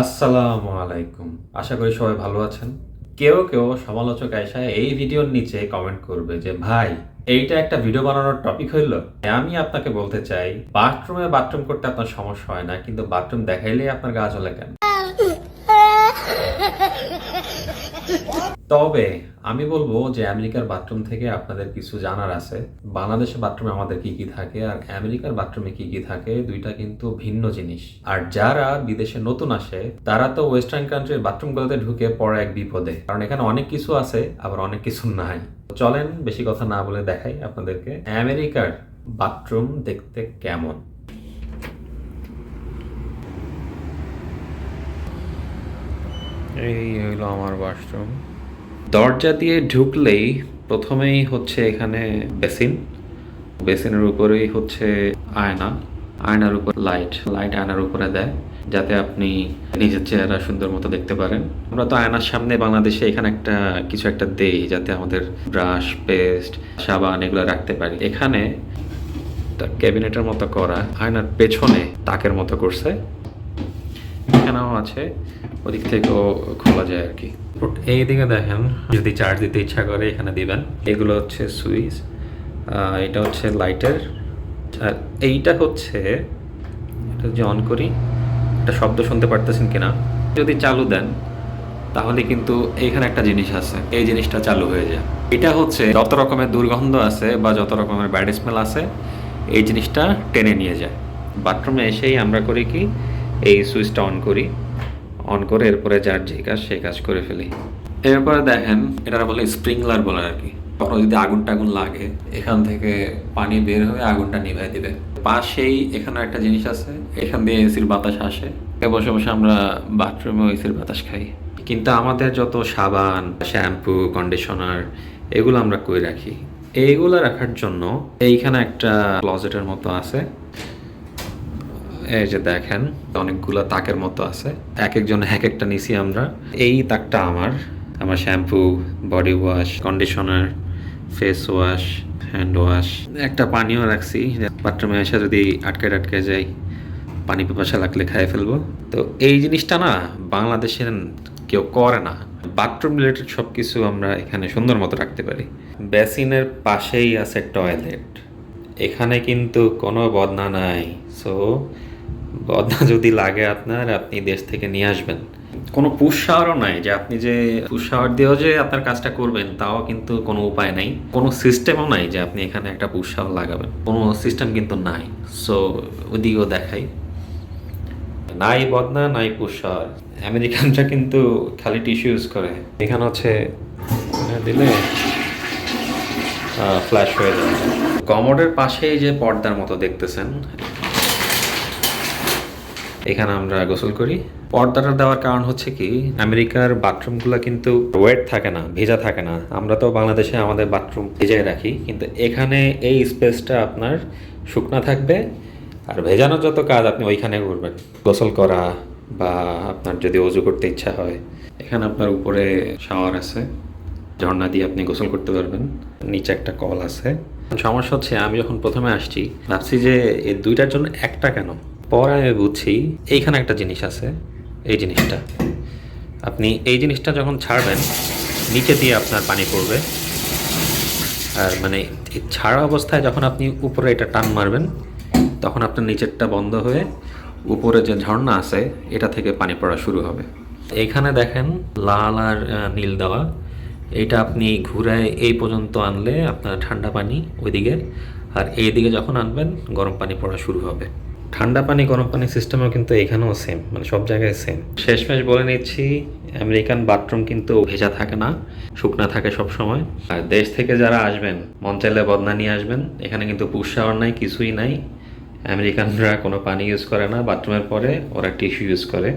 আসসালামু আলাইকুম। আশা করি সবাই ভালো আছেন। কেউ কেউ সমালোচক আয়সা এই ভিডিওর নিচে কমেন্ট করবে যে, ভাই, এইটা একটা ভিডিও বানানোর টপিক হইল? আমি আপনাকে বলতে চাই বাথরুমে বাথরুম করতে আপনার সমস্যা হয় না, কিন্তু বাথরুম দেখাইলেই আপনার গা চলে কেন? তবে আমি বলব যে আমেরিকার বাথরুম থেকে আপনাদের কিছু জানার আছে। বাংলাদেশের বাথরুমে আমাদের কি কি থাকে আর আমেরিকার বাথরুমে কি কি থাকে দুইটা কিন্তু ভিন্ন জিনিস। আর যারা বিদেশে নতুন আসে, তারা তো ওয়েস্টার্ন কান্ট্রির বাথরুমগুলোতে ঢুকে পড়ে এক বিপদে। কারণ এখানে অনেক কিছু আছে, আবার অনেক কিছু নাই। চলেন বেশি কথা না বলে দেখাই আপনাদেরকে আমেরিকার বাথরুম দেখতে কেমন। এই হইল আমার বাথরুম দরজা দিয়ে ঢুকলেই প্রথমেই হচ্ছে এখানে বেসিন। বেসিনের উপরেই হচ্ছে আয়না। আয়নার উপর লাইট। লাইট আয়নার উপরে দেয়, যাতে আপনি নিজের চেহারা সুন্দর মতো দেখতে পারেন। আমরা তো আয়নার সামনে বাংলাদেশে এখানে একটা, কিছু একটা দেই, যাতে আমাদের ব্রাশ, পেস্ট, সাবান এগুলো রাখতে পারি। এখানে ক্যাবিনেটের মতো করা, আয়নার পেছনে তাকের মতো করছে। এখানেও আছে ওদিক থেকেও খোলা যায় আর কি। এইদিকে দেখেন যদি চার্জ দিতে ইচ্ছা করে এখানে দিবেন। এগুলো হচ্ছে সুইচ এটা হচ্ছে লাইটের আর এইটা হচ্ছে এটা যদি অন করি একটা শব্দ শুনতে পারতেছেন কিনা? যদি চালু দেন তাহলে কিন্তু এইখানে একটা জিনিস আছে। এই জিনিসটা চালু হয়ে যায়। এটা হচ্ছে যত রকমের দুর্গন্ধ আছে বা যত রকমের ব্যাড স্মেল আছে এই জিনিসটা টেনে নিয়ে যায়। বাথরুমে এসেই আমরা করি কি এই সুইচটা অন করি। অন করে এরপরে যার যে কাজ সেই কাজ করে ফেলি। এরপরে দেখেন এটা বলে স্প্রিংলার বলে আর কি। কখনো যদি আগুন টাগুন লাগে, এখান থেকে পানি বের হয়ে আগুনটা নিভাই দিবে। পাশেই এখানে একটা জিনিস আছে, এখান দিয়ে এসির বাতাস আসে। বসে বসে আমরা বাথরুমে এসির বাতাস খাই। কিন্তু আমাদের যত সাবান, শ্যাম্পু, কন্ডিশনার, এগুলো আমরা কই রাখি? এইগুলো রাখার জন্য এইখানে একটা ক্লজেটের মতো আছে। এই যে দেখেন, অনেকগুলো তাকের মতো আছে। এক একজন এক একটা নিছি আমরা। এই তাকটা আমার। আমার shampoo, body wash, conditioner, face wash, hand wash. একটা পানিও রাখছি। বাথরুমে এসে যদি আটকে আটকে যাই, পানি পিপাসা লাগলে খাই ফেলব। তো এই জিনিসটা না বাংলাদেশের কেউ করে না। বাথরুম রিলেটেড সব কিছু আমরা এখানে সুন্দর মতো রাখতে পারি। বেসিনের পাশেই আছে টয়লেট। এখানে কিন্তু কোনো বদনা নাই। সো বদনা যদি লাগে আপনার, আপনি দেশ থেকে নিয়ে আসবেন। কোনো পুশ শাওয়ারও নাই যে আপনি যে পুশ শাওয়ার দিয়েও যে আপনার কাজটা করবেন, তাও কিন্তু কোনো উপায় নাই। কোনো সিস্টেমও নাই যে আপনি এখানে একটা পুশ শাওয়ার লাগাবেন। কোনো সিস্টেম কিন্তু নাই। সো ওদিকেও দেখাই। নাই বদনা, নাই পুশ শাওয়ার আমেরিকানরা কিন্তু খালি টিস্যু ইউজ করে। এখানে হচ্ছে দিলে ফ্ল্যাশ হয়ে যায়। কমোডের পাশেই যে পর্দার মতো দেখতেছেন এখানে আমরা গোসল করি। পর্দাটা দেওয়ার কারণ হচ্ছে কি, আমেরিকার বাথরুমগুলো কিন্তু ওয়েট থাকে না, ভেজা থাকে না। আমরা তো বাংলাদেশে আমাদের বাথরুম ভেজায় রাখি, কিন্তু এখানে এই স্পেসটা আপনার শুকনা থাকবে আর ভেজানোর যত কাজ আপনি ওইখানে করবেন। গোসল করা বা আপনার যদি অজু করতে ইচ্ছা হয়। এখানে আপনার উপরে শাওয়ার আছে, ঝর্ণা দিয়ে আপনি গোসল করতে পারবেন। নিচে একটা কল আছে। সমস্যা হচ্ছে আমি যখন প্রথমে আসছি, ভাবছি যে এই দুইটার জন্য একটা কেন? পরে আমি বুঝছি এইখানে একটা জিনিস আছে, এই জিনিসটা। আপনি এই জিনিসটা যখন ছাড়বেন, নিচে দিয়ে আপনার পানি পড়বে। আর মানে ছাড়া অবস্থায় যখন আপনি উপরে এটা টান মারবেন, তখন আপনার নিচেরটা বন্ধ হয়ে উপরে যে ঝর্ণা আছে, এটা থেকে পানি পড়া শুরু হবে। এখানে দেখেন লাল আর নীল দেওয়া। এটা আপনি ঘুরায় এই পর্যন্ত আনলে আপনার ঠান্ডা পানি ওইদিকে, আর এইদিকে যখন আনবেন, গরম পানি পড়া শুরু হবে। ঠান্ডা পানি, গরম পানি সিস্টেমও কিন্তু এখানেও সেম মানে সব জায়গায় সেম শেষমেশ বলে নিচ্ছি আমেরিকান বাথরুম কিন্তু ভেজা থাকে না, শুকনা থাকে সব সময় আর দেশ থেকে যারা আসবেন, মন চাইলে বদনা নিয়ে আসবেন, এখানে কিন্তু পুষ শাওয়ার নাই, কিছুই নাই। আমেরিকানরা কোনো পানি ইউজ করে না বাথরুমের পরে ওরা টিস্যু ইউজ করে।